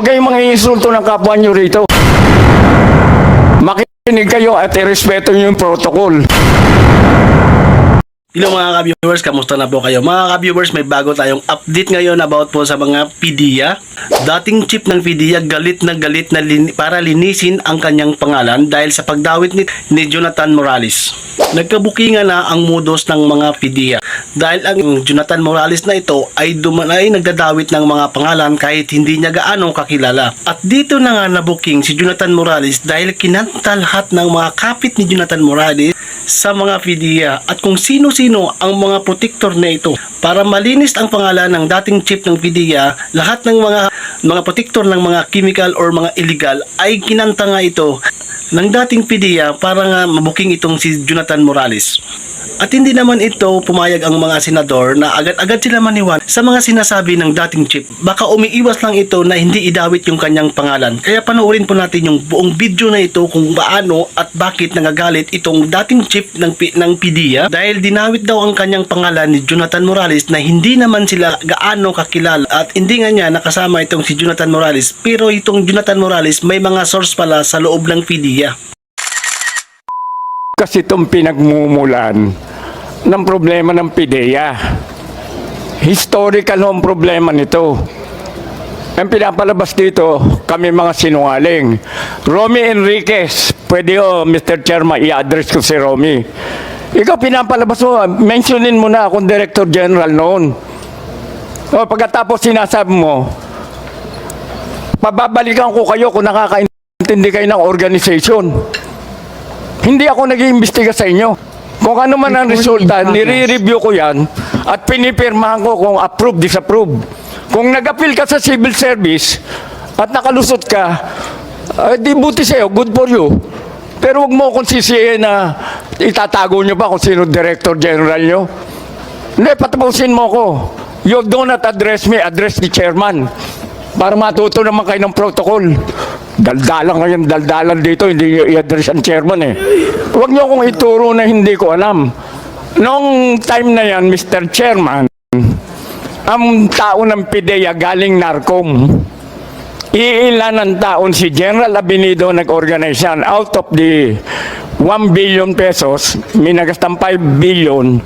Huwag kayong mga insulto ng kapwa nyo rito. Makinig kayo at irespeto nyo yung protocol. Hello mga ka-viewers, kamusta na po kayo? Mga ka-viewers, may bago tayong update ngayon about po sa mga PDEA. Dating chief ng PDEA galit na galit na lin- para linisin ang kanyang pangalan dahil sa pagdawit ni, ni Jonathan Morales. Nagkabukingan na ang mudos ng mga PDEA dahil ang Jonathan Morales na ito ay dumanay nagdadawit ng mga pangalan kahit hindi niya gaano kakilala. At dito na nga nabuking si Jonathan Morales dahil kinanta lahat ng mga kapit ni Jonathan Morales sa mga PDEA at kung sino-sino ang mga protector na ito. Para malinis ang pangalan ng dating chief ng PDEA, lahat ng mga mga protector ng mga chemical or mga illegal ay kinanta nga ito ng dating PDEA para nga mabuking itong si Jonathan Morales. At hindi naman ito pumayag ang mga senador na agad-agad sila maniwan sa mga sinasabi ng dating chief. Baka umiiwas lang ito na hindi idawit yung kanyang pangalan. Kaya panoorin po natin yung buong video na ito kung paano at bakit nagagalit itong dating chief ng, P- ng PDEA dahil dinawit daw ang kanyang pangalan ni Jonathan Morales na hindi naman sila gaano kakilala at hindi nga niya nakasama itong si Jonathan Morales pero itong Jonathan Morales may mga source pala sa loob ng PDEA. Kasi itong pinagmumulan ng problema ng PIDEA. Historical ang problema nito. Ang pinapalabas dito, kami mga sinungaling. Romy Enriquez, pwede o, Mr. Chairman, i-address ko si Romy. Ikaw pinapalabas mo, mentionin mo na akong Director General noon. O, pagkatapos sinasabi mo, pababalikan ko kayo kung nakakaintindi kayo ng organization. Hindi ako nag-iimbestiga sa inyo. Kung ano man ang resulta, nire-review ko yan at pinipirmahan ko kung approve, disapprove. Kung nag-appeal ka sa civil service at nakalusot ka, eh, di buti sa'yo, good for you. Pero wag mo akong sisihin na itatago nyo ba kung sino director general nyo. Hindi, patapusin mo ko. You do not address me, address the chairman. Para matuto naman kayo ng protocol. Daldalan ngayon, daldalan dito, hindi nyo i-address ang chairman eh. Huwag nyo akong ituro na hindi ko alam. Noong time na yan, Mr. Chairman, ang tao ng PIDEA galing NARCOM. Iilan ang taon si General Abinido nag-organize yan. Out of the 1 billion pesos, minagastan 5 billion,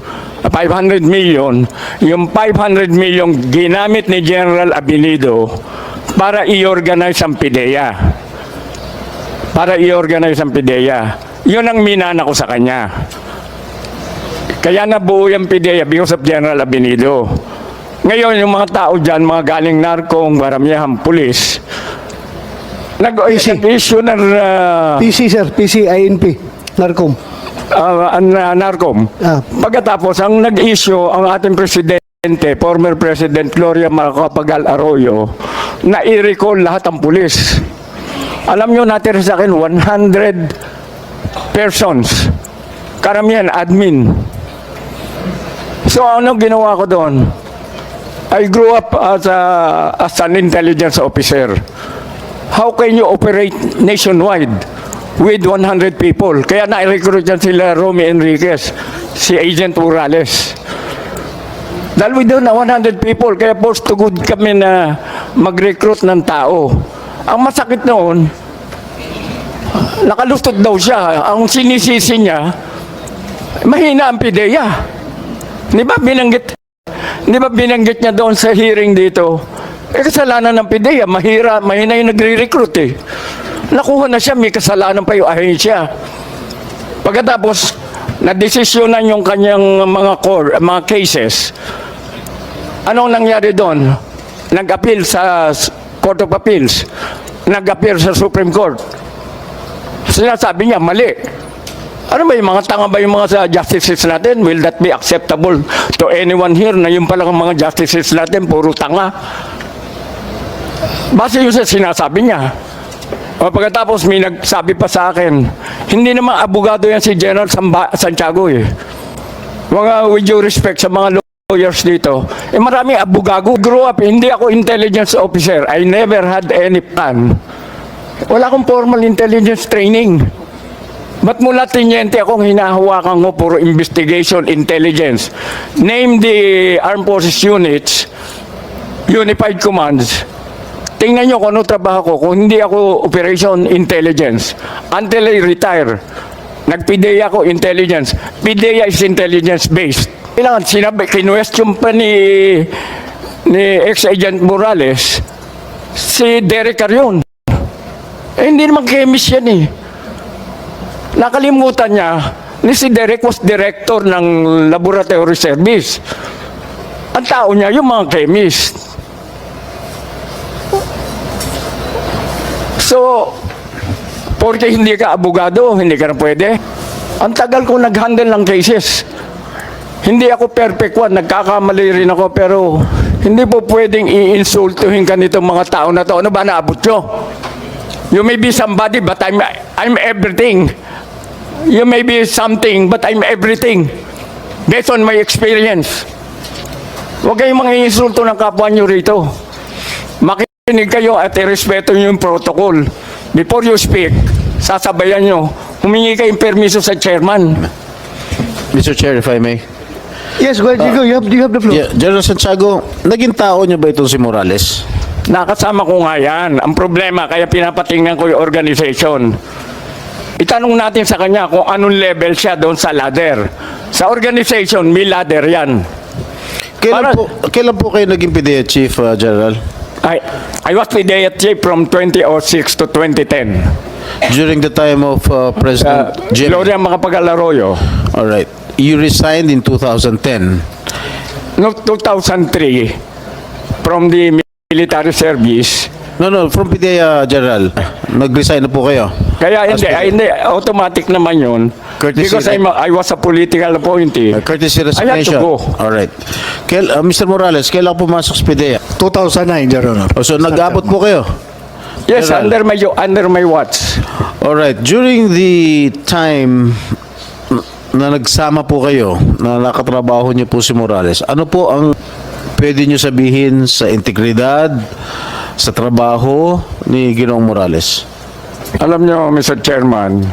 500 million, yung 500 million ginamit ni General Abinido para i-organize ang PIDEA. Para i-organize ang PIDEA. Yun ang minana ko sa kanya. Kaya nabuo yung PIDEA because of General Abinido. Ngayon, yung mga tao dyan, mga galing narkong, maramihang pulis, nag-issue ng uh, PC sir, PC INP, Narcom. uh, ang, uh, narkom. Ah. Pagkatapos, ang nag-issue ang ating presidente, former President Gloria Macapagal Arroyo, na i-recall lahat ang pulis. Alam nyo, natira sa akin 100 persons. Karamihan, admin. So, ano ginawa ko doon? I grew up as, a, as an intelligence officer. How can you operate nationwide with 100 people? Kaya na-recruit yan sila Romy Enriquez, si Agent Morales. Dahil we doon na 100 people, kaya forced to good kami na mag-recruit ng tao. Ang masakit noon, nakalustot daw siya. Ang sinisisi niya, mahina ang pideya. Di ba binanggit, di ba binanggit niya doon sa hearing dito, eh kasalanan ng pideya, mahira, mahina yung nagre-recruit eh. Nakuha na siya, may kasalanan pa yung ahensya. Pagkatapos, nadesisyonan yung kanyang mga core, mga cases. Anong nangyari doon? Nag-appeal sa Court of Appeals. Nag-appeal sa Supreme Court. Sinasabi niya, mali. Ano ba yung mga tanga ba yung mga sa justices natin? Will that be acceptable to anyone here na yung palang mga justices natin, puro tanga? Base yun sa sinasabi niya. O pagkatapos may nagsabi pa sa akin, hindi naman abogado yan si General Santiago eh. Mga with due respect sa mga lawyers dito, eh maraming abogado. Grew up, hindi ako intelligence officer. I never had any plan. Wala akong formal intelligence training. Ba't mula tinyente akong hinahawakan mo puro investigation, intelligence? Name the armed forces units, unified commands, tingnan nyo kung ano trabaho ko. Kung hindi ako operation intelligence, until I retire, nag-PDEA ako intelligence. PDEA is intelligence based. Kailangan sinabi, kinwestiyon pa ni, ni ex-agent Morales, si Derek Carion. Eh, hindi naman chemist yan eh. Nakalimutan niya, ni si Derek was director ng laboratory service. Ang tao niya, yung mga chemist. So, porque hindi ka abogado, hindi ka na pwede. Ang tagal ko nag-handle ng cases. Hindi ako perfect one, nagkakamali rin ako, pero hindi po pwedeng i-insultuhin ka mga tao na to. Ano ba naabot nyo? You may be somebody, but I'm, I'm everything. You may be something, but I'm everything. Based on my experience. Huwag kayong mga insulto ng kapwa nyo rito. Makinig kayo at irespeto nyo yung protocol. Before you speak, sasabayan nyo, humingi kayong permiso sa chairman. Mr. Chair, if I may. Yes, go ahead, Chico. You have, you have the floor. Yeah, General Santiago, naging tao niyo ba itong si Morales? Nakasama ko nga yan. Ang problema, kaya pinapatingnan ko yung organization. Itanong natin sa kanya kung anong level siya doon sa ladder. Sa organization, may ladder yan. Kailan Para- po, kailan po kayo naging PDEA Chief, uh, General? I, I was with DIT from 2006 to 2010. During the time of uh, Uh, President Jimmy? Gloria Macapagal-Arroyo. All right. You resigned in 2010. No, 2003, from the military service. No, no, from PDEA, General. Nag-resign na po kayo. Kaya As hindi, ay, hindi, automatic naman yun. Courtesy- Because I'm I was a political appointee. Uh, courtesy I had to resignation. go. All right. Kail, uh, Mr. Morales, kailan pumasok sa PDEA? 2009, Your Honor. Oh, so nag-abot po kayo? Yes, General. under my under my watch. All right. During the time na nagsama po kayo, na nakatrabaho niyo po si Morales, ano po ang pwede niyo sabihin sa integridad, sa trabaho ni Ginoong Morales? Alam nyo, Mr. Chairman,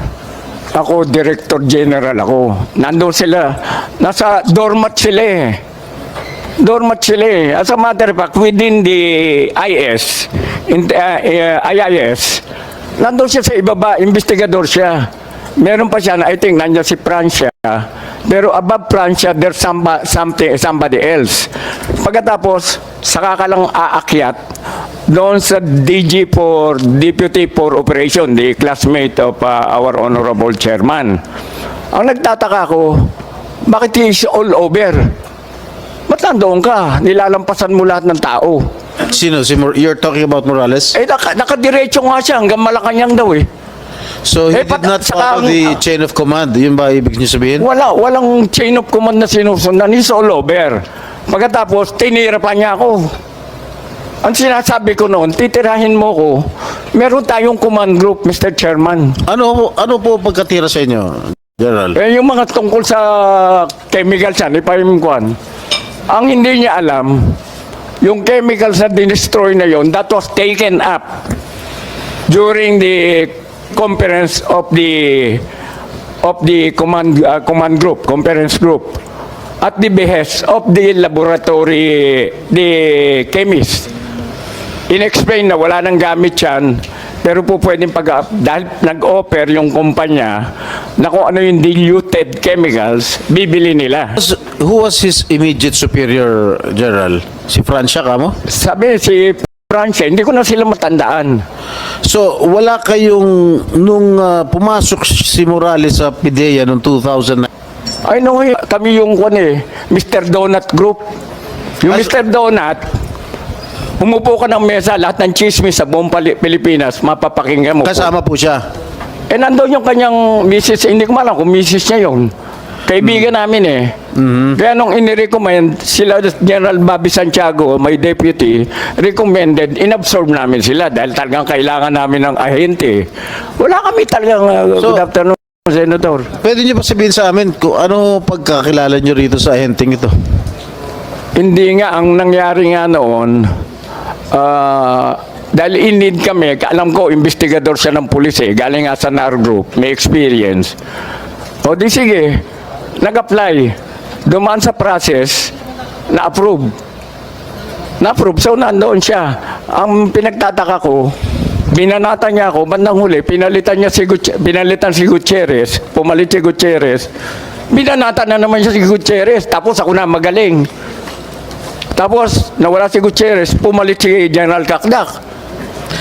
ako, Director General ako. Nandun sila. Nasa doormat sila eh. Doormat sila eh. As a matter of fact, within the IS, in, uh, uh, IIS, nandun siya sa ibaba, investigador siya. Meron pa siya na, I think, nandiyan si Francia. Pero above Francia, there's somebody, something, somebody else. Pagkatapos, saka ka lang aakyat doon sa DG for Deputy for Operation, the classmate of uh, our Honorable Chairman. Ang nagtataka ko, bakit he is all over? Ba't nandoon ka? Nilalampasan mo lahat ng tao. Sino? Si Mor- you're talking about Morales? Eh, naka, nakadiretso nga siya hanggang Malacanang daw eh. So he Eh, did not saka follow ang- the chain of command. Yun ba ibig niyo sabihin? Wala, walang chain of command na sinusundan. He's all over. Pagkatapos, tinira pa niya ako. Ang sinasabi ko noon, titirahin mo ko, meron tayong command group, Mr. Chairman. Ano ano po pagkatira sa inyo, General? Eh, yung mga tungkol sa chemicals yan, ipahimkuan, ang hindi niya alam, yung chemicals na dinestroy na yon, that was taken up during the conference of the of the command uh, command group, conference group at the behest of the laboratory, the chemist. In-explain na wala nang gamit yan, pero po pwedeng pag dahil nag-offer yung kumpanya na kung ano yung diluted chemicals, bibili nila. Who was his immediate superior, General? Si Francia ka mo? Sabi si Francia, hindi ko na sila matandaan. So, wala kayong, nung ah, pumasok si Morales sa PIDEA noong 2009, Ay, no, kami yung kwan eh, Mr. Donut Group. Yung Ay, Mr. Donut, humupo ka ng mesa, lahat ng chismis sa buong Pali- Pilipinas, mapapakinggan mo. po. kasama po siya. Eh, nandun yung kanyang misis, hindi ko malam kung misis niya yun. Kaibigan namin eh. Kaya nung inirecommend, sila General Bobby Santiago, my deputy, recommended, inabsorb namin sila dahil talagang kailangan namin ng ahente. Wala kami talagang, uh, So- good afternoon, Senator. Pwede niyo ba sabihin sa amin kung ano pagkakilala niyo rito sa henting ito? Hindi nga, ang nangyari nga noon, ah, dahil in-need kami, alam ko, investigador siya ng pulis eh, galing nga sa NAR Group, may experience. O di sige, nag-apply, dumaan sa process, na-approve. Na-approve. So, nandoon siya. Ang pinagtataka ko, binanata niya ako, bandang huli, pinalitan niya si, Gutierrez, pinalitan si Gutierrez, pumalit si Gutierrez. Binanata na naman siya si Gutierrez, tapos ako na magaling. Tapos, nawala si Gutierrez, pumalit si General Kakdak.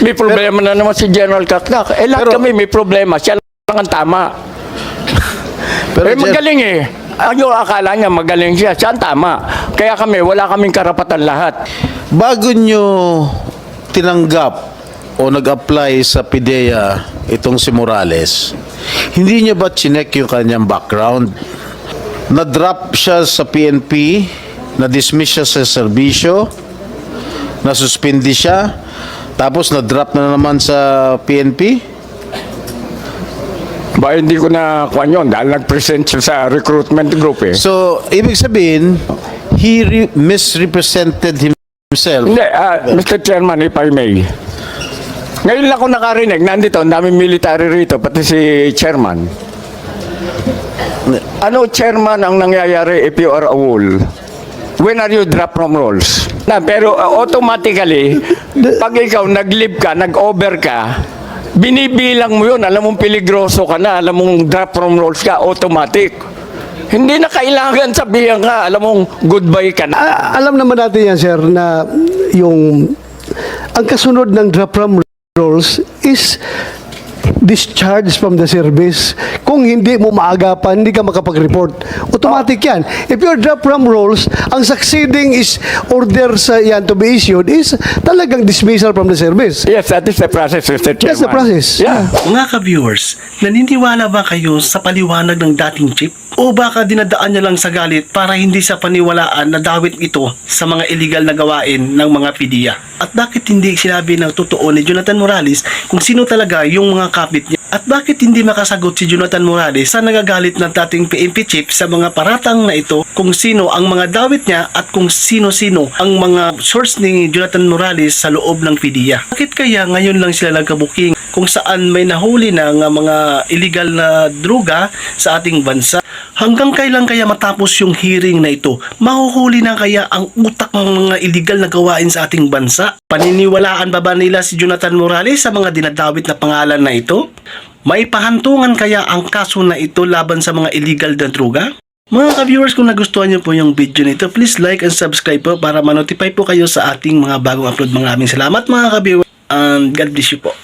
May problema na naman si General Kakdak. Eh, lahat Pero- kami may problema. Siya lang ang tama. Pero eh, magaling eh. Ano akala niya magaling siya. Siya tama. Kaya kami, wala kaming karapatan lahat. bago nyo tinanggap o nag-apply sa PIDEA itong si Morales, hindi nyo ba chinek yung kanyang background? Na-drop siya sa PNP, na-dismiss siya sa serbisyo, na-suspindi siya, tapos na-drop na naman sa PNP? Ba, hindi ko na kuha yun dahil nag-present siya sa recruitment group eh. So, ibig sabihin, he re- misrepresented himself. Hindi, ah, Mr. Chairman, if I may. Ngayon lang ako nakarinig, nandito, ang daming military rito, pati si Chairman. Ano, Chairman, ang nangyayari if you are a wall? When are you drop from roles? Na, pero uh, automatically, pag ikaw nag-live ka, nag-over ka, binibilang mo yun, alam mong peligroso ka na, alam mong drop from roles ka, automatic. Hindi na kailangan sabihan ka, alam mong goodbye ka na. Ah, alam naman natin yan, sir, na yung ang kasunod ng drop from roles is discharge from the service. Kung hindi mo maagapan, hindi ka makapag-report. Automatic yan. If you're drop from roles, ang succeeding is order sa yan to be issued is talagang dismissal from the service. Yes, that is the process, Mr. Chairman. That's the process. Yeah. Mga ka-viewers, naniniwala ba kayo sa paliwanag ng dating chip? O baka dinadaan niya lang sa galit para hindi sa paniwalaan na dawit ito sa mga illegal na gawain ng mga PDEA? At bakit hindi sinabi ng totoo ni Jonathan Morales kung sino talaga yung mga kapit niya? At bakit hindi makasagot si Jonathan Morales sa nagagalit ng dating PNP chief sa mga paratang na ito kung sino ang mga dawit niya at kung sino-sino ang mga source ni Jonathan Morales sa loob ng PDEA? Bakit kaya ngayon lang sila nagkabuking kung saan may nahuli na mga illegal na droga sa ating bansa? Hanggang kailan kaya matapos yung hearing na ito? Mahuhuli na kaya ang utak ng mga illegal na gawain sa ating bansa? Paniniwalaan ba ba nila si Jonathan Morales sa mga dinadawit na pangalan na ito? May pahantungan kaya ang kaso na ito laban sa mga illegal na droga? Mga ka-viewers, kung nagustuhan niyo po yung video nito, please like and subscribe po para ma-notify po kayo sa ating mga bagong upload. Maraming salamat mga ka-viewers and God bless you po.